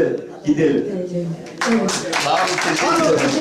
이들 이들 마음 드시는